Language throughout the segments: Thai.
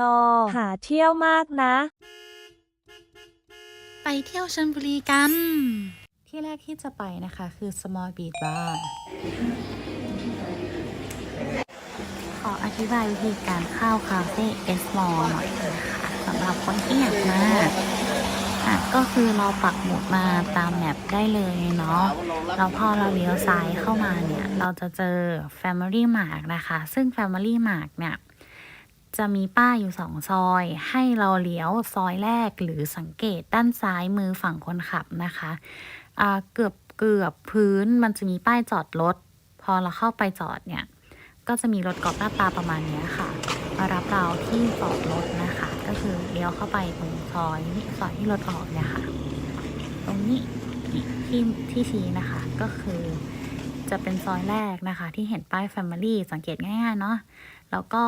นอหาเที่ยวมากนะ ไปเที่ยวชลบุรีกัน ที่แรกที่จะไปนะคะคือ Small Beach Bar ขออธิบายวิธีการเข้าคาเฟ่เอสมอลหน่อยนะคะสำหรับคนที่อยากมาอะก็คือเราปักหมุดมาตามแมปได้เลยเนาะแล้วพอเราเลี้ยวซ้ายเข้ามาเนี่ย เราจะเจอ Family Mart นะคะ ซึ่ง Family Mart เนี่ย จะมีป้ายอยู่สองซอย ให้เราเลี้ยวซอยแรกหรือสังเกตด้านซ้ายมือฝั่งคนขับนะคะอ่าเกือบเกือบพื้นมันจะมีป้ายจอดรถ พอเราเข้าไปจอดเนี่ย ก็จะมีรถกอล์ฟหน้าตาประมาณนี้ค่ะ มารับเราที่จอดรถนะคะ ก็คือเลี้ยวเข้าไปตรงซอยนี่ซอยที่รถออกเนี่ยค่ะ ตรงนี้ที่ที่ชี้นะคะ ก็คือจะเป็นซอยแรกนะคะ ที่เห็นป้าย Family สังเกตง่ายๆเนาะแล้วก็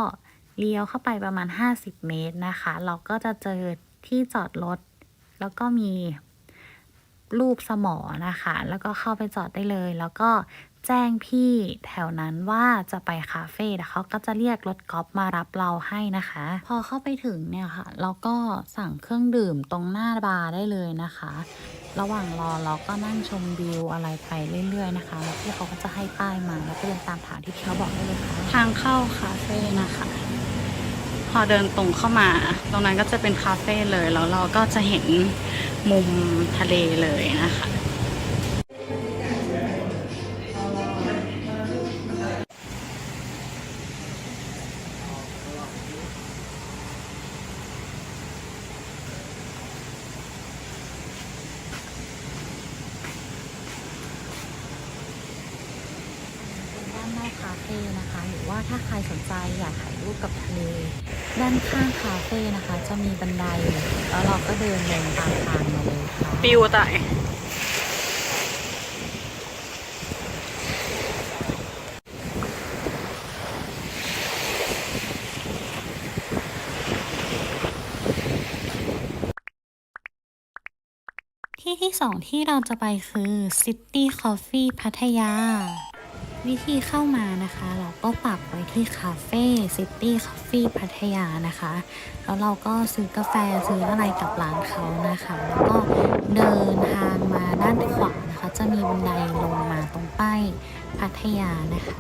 เลี้ยวเข้าไปประมาณ 50 เมตรนะคะ เราก็จะเจอที่จอดรถ แล้วก็มีรูปสมอนะคะ แล้วก็เข้าไปจอดได้เลย แล้วก็แจ้งพี่แถวนั้นว่าจะไปคาเฟ่แต่เขาก็จะเรียกรถกอล์ฟมารับเราให้นะคะ พอเข้าไปถึงเนี่ยค่ะ เราก็สั่งเครื่องดื่มตรงหน้าบาร์ได้เลยนะคะ ระหว่างรอเราก็นั่งชมวิวอะไรไปเรื่อย ๆ นะคะ แล้วพี่เขาก็จะให้ป้ายมาแล้วก็เดินตามทางที่พี่เขาบอกได้เลยค่ะ ทางเข้าคาเฟ่นะคะ พอเดินตรงเข้ามา ตรงนั้นก็จะเป็นคาเฟ่เลย แล้วเราก็จะเห็นมุมทะเลเลยนะคะานนอกคาเฟ่นะคะ หรือว่าถ้าใครสนใจอยากถ่ายรูปกับทะเลด้านข้างคาเฟ่นะคะ จะมีบันไดแล้วเราก็เดินลงตามทางมาเลยค่ะปิวไต่ที่ที่สองที่เราจะไปคือ City Coffee พัทยา วิธีเข้ามานะคะ เราก็ปักไว้ที่คาเฟ่ซิตี้คอฟฟี่พัทยานะคะ แล้วเราก็ซื้อกาแฟซื้ออะไรกับร้านเขานะคะ แล้วก็เดินทางมาด้านขวานะคะ จะมีบันไดลงมาตรงป้ายพัทยานะคะ